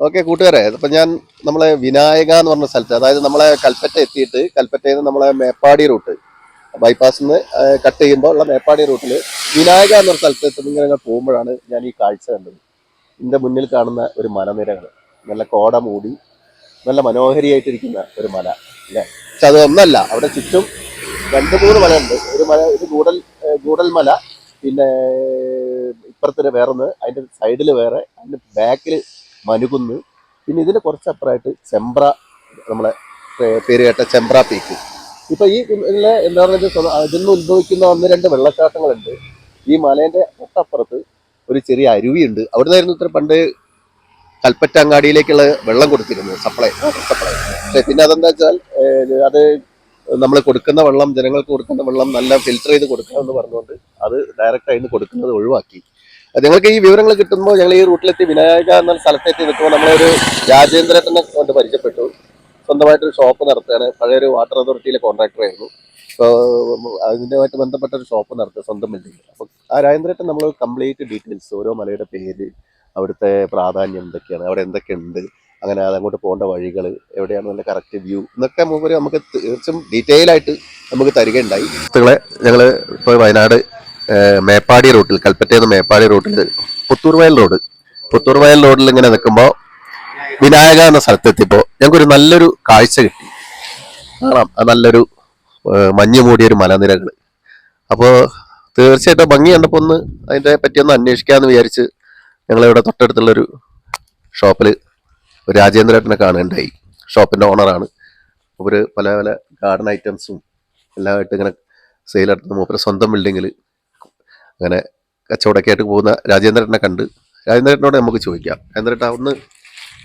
Okay കൂട്ടുകാരെ അപ്പം ഞാൻ നമ്മളെ വിനായക എന്ന് പറഞ്ഞ സ്ഥലത്ത് അതായത് നമ്മളെ കൽപ്പറ്റ എത്തിയിട്ട് കൽപ്പറ്റയിൽ നിന്ന് നമ്മളെ മേപ്പാടി റൂട്ട് ബൈപ്പാസിൽ നിന്ന് കട്ട് ചെയ്യുമ്പോൾ ഉള്ള മേപ്പാടി റൂട്ടിൽ വിനായക എന്ന് സ്ഥലത്ത് ഇങ്ങനെ പോകുമ്പോഴാണ് ഞാൻ ഈ കാഴ്ച കണ്ടത് എന്റെ മുന്നിൽ കാണുന്ന ഒരു മലനിരകൾ നല്ല കോട മൂടി നല്ല മനോഹരിയായിട്ടിരിക്കുന്ന ഒരു മല അല്ലേ പക്ഷെ അത് ഒന്നല്ല അവിടെ ചുറ്റും രണ്ട് മൂന്ന് ഉണ്ട്. ഒരു മല ഒരു ഗൂഡൽ ഗൂഡൽ മല പിന്നെ ഇപ്പുറത്തിന് വേറൊന്ന് അതിന്റെ സൈഡിൽ വേറെ അതിന്റെ ബാക്കിൽ മനുകുന്ന്. പിന്നെ ഇതിന് കുറച്ചപ്പുറമായിട്ട് ചെമ്പ്ര നമ്മളെ പേര് കേട്ട ചെമ്പ്ര പീക്ക്. ഇപ്പൊ ഈ ഇതിലെ എന്താ പറയുക ഇതിൽ ഉത്ഭവിക്കുന്ന ഒന്ന് രണ്ട് വെള്ളച്ചാട്ടങ്ങളുണ്ട്. ഈ മലേന്റെ തൊട്ടപ്പുറത്ത് ഒരു ചെറിയ അരുവിയുണ്ട്. അവിടെ നിന്നായിരുന്നു ഇത്ര പണ്ട് കൽപ്പറ്റ അങ്ങാടിയിലേക്കുള്ള വെള്ളം കൊടുത്തിരുന്നു സപ്ലൈ സപ്ലൈ. പക്ഷെ പിന്നെ അതെന്താ വെച്ചാൽ അത് നമ്മൾ കൊടുക്കുന്ന വെള്ളം ജനങ്ങൾക്ക് കൊടുക്കുന്ന വെള്ളം നല്ല ഫിൽറ്റർ ചെയ്ത് കൊടുക്കണം എന്ന് പറഞ്ഞുകൊണ്ട് അത് ഡയറക്റ്റ് ആയിട്ട് കൊടുക്കുന്നത് ഒഴിവാക്കി. ഞങ്ങൾക്ക് ഈ വിവരങ്ങൾ കിട്ടുമ്പോൾ ഞങ്ങൾ ഈ റൂട്ടിലെത്തി വിനായക എന്ന സ്ഥലത്തെത്തി നിൽക്കുമ്പോൾ നമ്മളൊരു രാജേന്ദ്രനെ കൊണ്ട് പരിചയപ്പെട്ടു. സ്വന്തമായിട്ടൊരു ഷോപ്പ് നടത്തുകയാണ്. പഴയൊരു വാട്ടർ അതോറിറ്റിയിലെ അപ്പോൾ അതിന്റെതായിട്ട് ബന്ധപ്പെട്ട ഒരു ഷോപ്പ് നടത്തുക സ്വന്തം ബിൽഡിംഗ് അപ്പോൾ ആ രാജേന്ദ്രേട്ടൻ നമ്മൾ കംപ്ലീറ്റ് ഡീറ്റെയിൽസ് ഓരോ മലയുടെ പേര് അവിടുത്തെ പ്രാധാന്യം എന്തൊക്കെയാണ് അവിടെ എന്തൊക്കെയുണ്ട് അങ്ങനെ അതങ്ങോട്ട് പോകേണ്ട വഴികൾ എവിടെയാണ് നല്ല കറക്റ്റ് വ്യൂ എന്നൊക്കെ മൂപ്പര് നമുക്ക് തീർച്ചയായും ഡീറ്റെയിൽ ആയിട്ട് നമുക്ക് തരികയുണ്ടായി. ഞങ്ങൾ ഇപ്പോൾ വയനാട് മേപ്പാടി റൂട്ടിൽ കൽപ്പറ്റയിൽ മേപ്പാടി റൂട്ടിൽ പുത്തൂർ വയൽ റോഡ്. പുത്തൂർ വയൽ റോഡിൽ ഇങ്ങനെ നിൽക്കുമ്പോൾ വിനായക എന്ന സ്ഥലത്തെത്തിയപ്പോൾ ഞങ്ങൾക്കൊരു നല്ലൊരു കാഴ്ച കിട്ടി. കാണാം. അത് നല്ലൊരു മഞ്ഞ് മൂടിയൊരു മലനിരകൾ അപ്പോൾ തീർച്ചയായിട്ടും ഭംഗി കണ്ടപ്പോൾ ഒന്ന് അതിന്റെ പറ്റിയൊന്ന് അന്വേഷിക്കാമെന്ന് വിചാരിച്ച് ഞങ്ങളിവിടെ തൊട്ടടുത്തുള്ളൊരു ഷോപ്പിൽ രാജേന്ദ്രേട്ടനെ കാണുകയുണ്ടായി ഷോപ്പിന്റെ ഓണറാണ്. മൂപ്പര് പല പല ഗാർഡൻ ഐറ്റംസും എല്ലാമായിട്ട് ഇങ്ങനെ സെയിൽ നടത്തുന്ന മൂപ്പര് സ്വന്തം ബിൽഡിങ്ങിൽ അങ്ങനെ കച്ചവടമൊക്കെ ആയിട്ട് പോകുന്ന രാജേന്ദ്രനെ കണ്ട് രാജേന്ദ്രനോട് നമുക്ക് ചോദിക്കാം. രാജേന്ദ്രേട്ട ഒന്ന്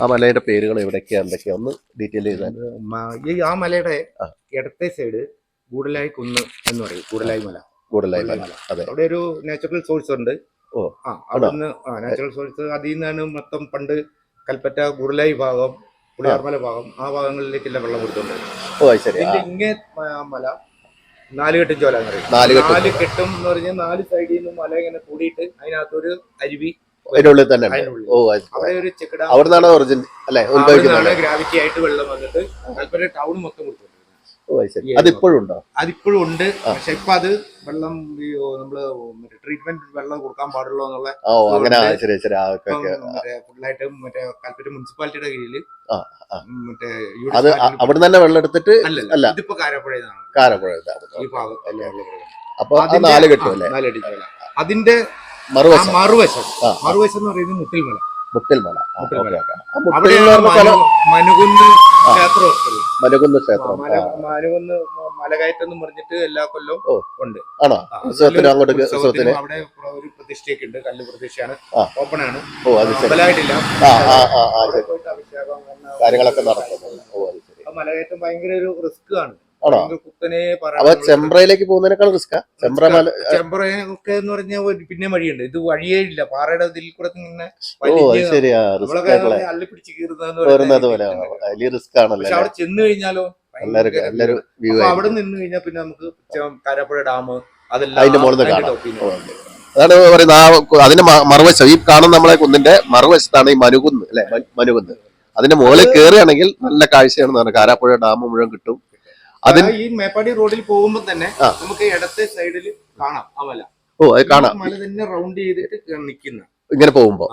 ആ മലയുടെ പേരുകൾ എവിടെയൊക്കെയാണ് എന്തൊക്കെയാ? ഒന്ന് ഡീറ്റെയിൽ ചെയ്താൽ ഈ ആ മലയുടെ. ഇടത്തെ സൈഡ് കൂടലായി കുന്ന് എന്ന് പറയും കൂടലായി മല. കൂടലായി മല. മല. അതെ. അവിടെ ഒരു നാച്ചുറൽ സോഴ്സ് ഉണ്ട്. ഓ, ആ അവിടുന്ന് ആ നാച്ചുറൽ സോഴ്സ് അതിൽ നിന്നാണ് മൊത്തം പണ്ട് കൽപ്പറ്റ കൂടലായി ഭാഗം പുളിയാർമല ഭാഗം ആ ഭാഗങ്ങളിലേക്കെല്ലാം വെള്ളം കൊടുത്തുണ്ട് ഓ ശരി. ഇങ്ങനെ ഇതിന്റെ മല നാലുകെട്ടും ചോല എന്ന് പറയും. നാല് കെട്ടും. എന്ന് പറഞ്ഞാൽ നാല് സൈഡിൽ നിന്നും മല ഇങ്ങനെ കൂടിയിട്ട് അതിനകത്തൊരു അരുവി അതിന്റെ ഉള്ളിൽ തന്നെ ഉണ്ട്. ഓ അത് അവിടെ ഒരു ചെക്കിട അവിടെ നിന്നാണ് ഒറിജിൻ അല്ലെ ഉത്ഭവിക്കുന്നത്. ഗ്രാവിറ്റി ആയിട്ട് വെള്ളം വന്നിട്ട് കൽപ്പറ്റ ടൗൺ മൊത്തം കൊടുത്തു ഓ അത് ശരി. അതിപ്പോഴും ഉണ്ടോ? അതിപ്പോഴും ഉണ്ട്. പക്ഷെ ഇപ്പൊ അത് വെള്ളം നമ്മൾ ട്രീറ്റ്മെന്റ് വെള്ളം കൊടുക്കാൻ പാടുള്ളൂ എന്നുള്ള ഓ അങ്ങനെ ശരി ശരി ഫുള്ളായിട്ട് മറ്റേ കൽപ്പറ്റ മുനിസിപ്പാലിറ്റിയുടെ കീഴിൽ. മറ്റേ അത് അവിടെ തന്നെ വെള്ളം എടുത്തിട്ട് അല്ല. ഇതിപ്പോ കാരപ്പുഴയിലാണ് കാരപ്പുഴ ഈ ഭാഗം അപ്പൊ നാല് കെട്ടും അല്ലേ. അതിന്റെ മറുവശം. മറുവശം. മറുവശം എന്ന് പറയുന്നത് മുട്ടിൽമല. മുട്ടിൽ മല മുട്ടിൽ ഓക്കെ, മല. ഓക്കെ. ആ മുട്ടിൽ അവിടെയാണ് എന്ന് പറഞ്ഞ സ്ഥലം മനു- മനുകുന്ന് ക്ഷേത്രം മനുകുന്ന് ക്ഷേത്രം. മനുകുന്ന് മലകയറ്റം എന്ന് പറഞ്ഞിട്ട് എല്ലാ കൊല്ലവും ഉണ്ട്. ആണോ? ഉത്സവത്തിന് അങ്ങോട്ട് ഉത്സവത്തിന് അവിടെ ഒരു പ്രതിഷ്ഠയൊക്കെ ഉണ്ട് കല്ല് പ്രതിഷ്ഠയാണ്. ഓപ്പൺ ആണ്. അമ്പലമായിട്ടില്ല. കാര്യങ്ങളൊക്കെ നടക്കുന്നു. മലകയറ്റം ഭയങ്കര ഒരു റിസ്ക് ആണ്. അപ്പൊ ചെമ്പ്രയിലേക്ക് പോകുന്നതിനേക്കാൾ റിസ്ക് ചെമ്പ്ര മല ചെമ്പറയൊക്കെ എന്ന് പറഞ്ഞാൽ പിന്നെ വഴിയുണ്ട്. ഇത് വഴിയേ ഇല്ല. പാറയുടെ ഇതിൽ കൂടെ ഇങ്ങനെ ശരിയാ. റിസ്ക് അള്ളിപ്പിടിച്ച് കീറുന്നത് പോലെ. വലിയ റിസ്ക് ആണല്ലോ അവിടെ ചെന്ന് കഴിഞ്ഞാലോ? വ്യൂ അവിടെ നിന്ന് കഴിഞ്ഞാൽ പിന്നെ നമുക്ക് കാരാപ്പുഴ ഡാം അതെല്ലാം അതിന്റെ മുകളിൽ കാണാം. അതാണ് പറയുന്നത്. ആ അതിന്റെ മറുവശം ഈ കാണുന്ന നമ്മളെ കുന്നിന്റെ മറുവശത്താണ് ഈ മനുകുന്ന് അല്ലെ? മനുകുന്ന്. അതിന്റെ മുകളിൽ കയറുകയാണെങ്കിൽ നല്ല കാഴ്ചയാണ് പറഞ്ഞത് കാരാപ്പുഴ ഡാം മുഴുവൻ കിട്ടും. അതിന് ഈ മേപ്പാടി റോഡിൽ പോകുമ്പോൾ തന്നെ നമുക്ക് ഇടത്തെ സൈഡിൽ കാണാം ഓ അത് കാണാം. മല തന്നെ റൗണ്ട് ചെയ്തിട്ട് നിൽക്കുന്ന. ഇങ്ങനെ പോകുമ്പോ.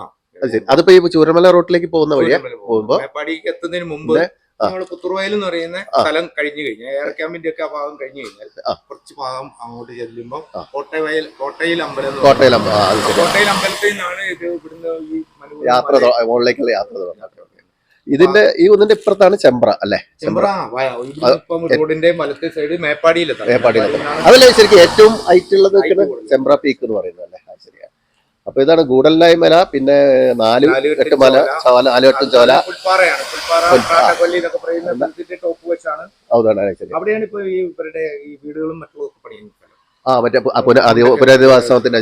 അതിപ്പോ ഈ ചൂരമല റോഡിലേക്ക് പോകുന്ന വഴിയാ പോകുമ്പോ. മേപ്പാടിക്ക് എത്തുന്നതിന് മുമ്പ്. നമ്മൾ പുത്തുറവയൽ എന്ന് പറയുന്ന സ്ഥലം കഴിഞ്ഞു കഴിഞ്ഞാൽ എയർ ക്യാമ്പിന്റെ ഒക്കെ ആ ഭാഗം കഴിഞ്ഞു കഴിഞ്ഞാൽ കുറച്ച് ഭാഗം അങ്ങോട്ട് ചെല്ലുമ്പോൾ കോട്ടയവയൽ കോട്ടവയൽ കോട്ടയിൽ അമ്പലം. കോട്ടയിൽ കോട്ടയിൽ അമ്പലത്തിൽ നിന്നാണ് ഇത് ഇവിടുന്ന് ഈ യാത്ര മുകളിലേക്കുള്ള യാത്ര ഇതിന്റെ ഈ ഒന്നിന്റെ ഇപ്പുറത്താണ് ചെമ്പ്ര അല്ലെ? ചെമ്പ്ര. റോഡിന്റെ വലത്തെ സൈഡ് മേപ്പാടിയിലെത്താം. മേപ്പാടിയിലെത്താം. അതല്ലേ ശരിക്കും ഏറ്റവും ഹൈറ്റ് ഉള്ളത് ചെമ്പ്ര പീക്ക് എന്ന് പറയുന്നത് അല്ലേ? അപ്പൊ ഇതാണ് ഗൂഡല്ലായി മല പിന്നെ നാല് എട്ട് മല ചോല. ചോല അവിടെയാണ് ഇപ്പൊ ഇവരുടെ ഈ വീടുകളും മറ്റുള്ളതൊക്കെ പണിയുന്നത്. ആ മറ്റേ പുനരധിവാസത്തിന്റെ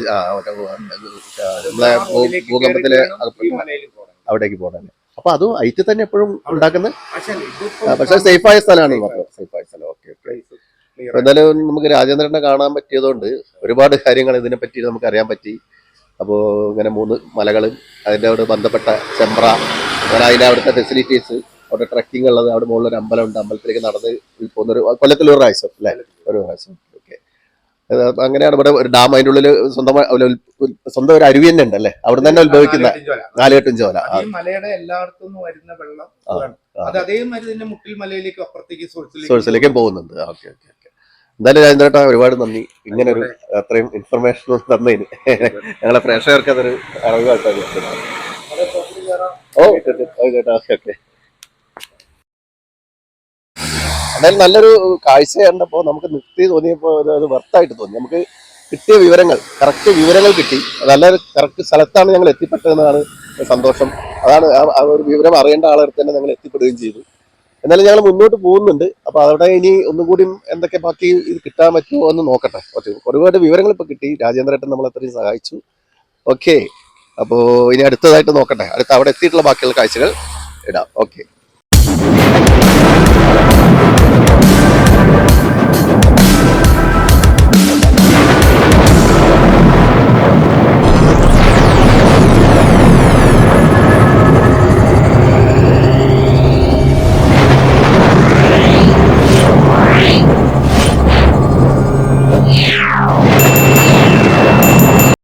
ഭൂകമ്പത്തിൽ. അവിടേക്ക് പോകണം അപ്പൊ അതും ഐറ്റ് തന്നെ എപ്പോഴും ഉണ്ടാക്കുന്നത്? പക്ഷേ ഇതിപ്പോ ആ, പക്ഷെ സേഫ് ആയ സ്ഥലമാണ് സേഫ് ആയ സ്ഥലം. Okay okay. എന്തായാലും നമുക്ക് രാജേന്ദ്രനെ കാണാൻ പറ്റിയതുകൊണ്ട് ഒരുപാട് കാര്യങ്ങൾ ഇതിനെ പറ്റി നമുക്ക് അറിയാൻ പറ്റി. അപ്പോൾ ഇങ്ങനെ മൂന്ന് മലകളും അതിന്റെ അവിടെ ബന്ധപ്പെട്ട ചെമ്പ്ര അങ്ങനെ അതിന്റെ അവിടുത്തെ ഫെസിലിറ്റീസ് അവിടെ ട്രക്കിംഗ് ഉള്ളത് അവിടെ മുകളിൽ ഒരു അമ്പലമുണ്ട്. അമ്പലത്തിലേക്ക് നടന്ന് പോകുന്ന ഒരു കൊല്ലത്തിൽ ഒരു പ്രാവശ്യം അല്ലേ? ഒരു പ്രാവശ്യം. ഓക്കെ അങ്ങനെയാണ് ഇവിടെ ഒരു ഡാം അതിന്റെ ഉള്ളിൽ സ്വന്തമായി സ്വന്തം ഒരു അരുവി തന്നെ ഉണ്ട് അല്ലേ അവിടെ തന്നെ ഉത്ഭവിക്കുന്ന. നാലുകെട്ടും ചോല മലയുടെ എല്ലായിടത്തും വരുന്ന വെള്ളം അത് അതേമാതിരി തന്നെ മുട്ടിൽ മലയിലേക്ക് അപ്പുറത്തേക്ക് സോഴ്സിലേക്കും പോകുന്നുണ്ട്. Okay okay. എന്തായാലും രാജേന്ദ്രേട്ടാ ഒരുപാട് നന്ദി. ഇങ്ങനെ ഒരു അത്രയും ഇൻഫർമേഷൻ തന്നതിന്. ഞങ്ങളെ പ്രേക്ഷകർക്ക് അതൊരു അറിവായിട്ടാണ് ഓ ഓക്കെ ഓക്കെ. അതായത് നല്ലൊരു കാഴ്ച കണ്ടപ്പോൾ നമുക്ക് നിർത്തി തോന്നിയപ്പോൾ ഒരു അത് വർത്തായിട്ട് തോന്നി. നമുക്ക് കിട്ടിയ വിവരങ്ങൾ കറക്റ്റ് വിവരങ്ങൾ കിട്ടി. നല്ലൊരു കറക്റ്റ് സ്ഥലത്താണ് ഞങ്ങൾ എത്തിപ്പെട്ടതെന്നാണ് സന്തോഷം. അതാണ് ആ ഒരു വിവരം അറിയേണ്ട ആളെ തന്നെ ഞങ്ങൾ എത്തിപ്പെടുകയും ചെയ്തു. എന്നാലും ഞങ്ങൾ മുന്നോട്ട് പോകുന്നുണ്ട്. അപ്പോൾ അവിടെ ഇനി ഒന്നുകൂടി എന്തൊക്കെ ബാക്കി ഇത് കിട്ടാൻ പറ്റുമോ എന്ന് നോക്കട്ടെ. ഒരുപാട് വിവരങ്ങൾ ഇപ്പൊ കിട്ടി. രാജേന്ദ്രേട്ടൻ നമ്മൾ അത്രയും സഹായിച്ചു. ഓക്കെ അപ്പോൾ ഇനി അടുത്തതായിട്ട് നോക്കട്ടെ. അടുത്ത അവിടെ എത്തിയിട്ടുള്ള ബാക്കിയുള്ള കാഴ്ചകൾ ഇടാം. ഓക്കെ